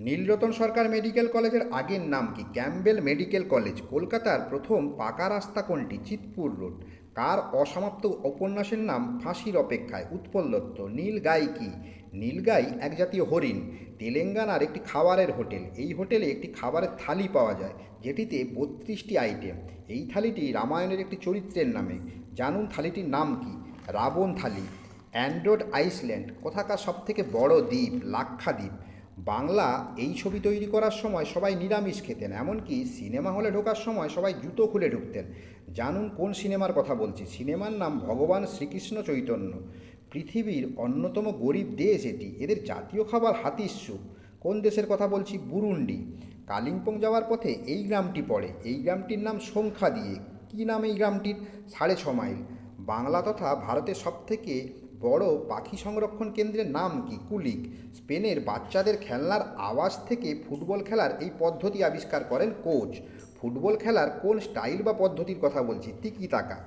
নীলরতন সরকার medical কলেজের আগের নাম কি? ক্যাম্বেল মেডিকেল কলেজ, কলকাতার প্রথম পাকা রাস্তা কোনটি? চিতপুর রোড। কার অসমাপ্ত উপন্যাসের নাম ফাঁসির অপেক্ষায়? উৎপল দত্ত। নীলগাই কি? নীলগাই এক জাতীয় হরিণ। তেলেঙ্গানার একটি খাবারের হোটেল। এই হোটেলে একটি খাবারের থালি পাওয়া যায়, যেটিতে বত্রিশটি আইটেম। এই থালিটি রামায়ণের একটি চরিত্রের নামে। জানুন থালিটির নাম কি? রাবণ থালি। Android Iceland. কোথাকার সবথেকে বড় দ্বীপ? লাক্ষাদ্বীপ। বাংলা এই ছবি তৈরি করার সময় সবাই নিরামিষ খেতেন, এমনকি সিনেমা হলে ঢোকার সময় সবাই জুতো খুলে ঢুকতেন। জানুন কোন সিনেমার কথা বলছি, সিনেমার নাম ভগবান শ্রীকৃষ্ণ চৈতন্য। পৃথিবীর অন্যতম গরিব দেশ এটি, এদের জাতীয় খাবার হাতির কোন দেশের কথা বলছি? বুরুন্ডি। কালিম্পং যাওয়ার পথে এই গ্রামটি পড়ে, এই গ্রামটির নাম সংখ্যা দিয়ে। কী নাম এই গ্রামটির? সাড়ে ছ মাইল। বাংলা তথা ভারতের সবথেকে বড় পাখি সংরক্ষণ কেন্দ্রের নাম কি? কুলিক। স্পেনের বাচ্চাদের খেলনার আওয়াজ থেকে ফুটবল খেলার এই পদ্ধতি আবিষ্কার করেন কোচ। ফুটবল খেলার কোন স্টাইল বা পদ্ধতির কথা বলছি? তিকি তাকা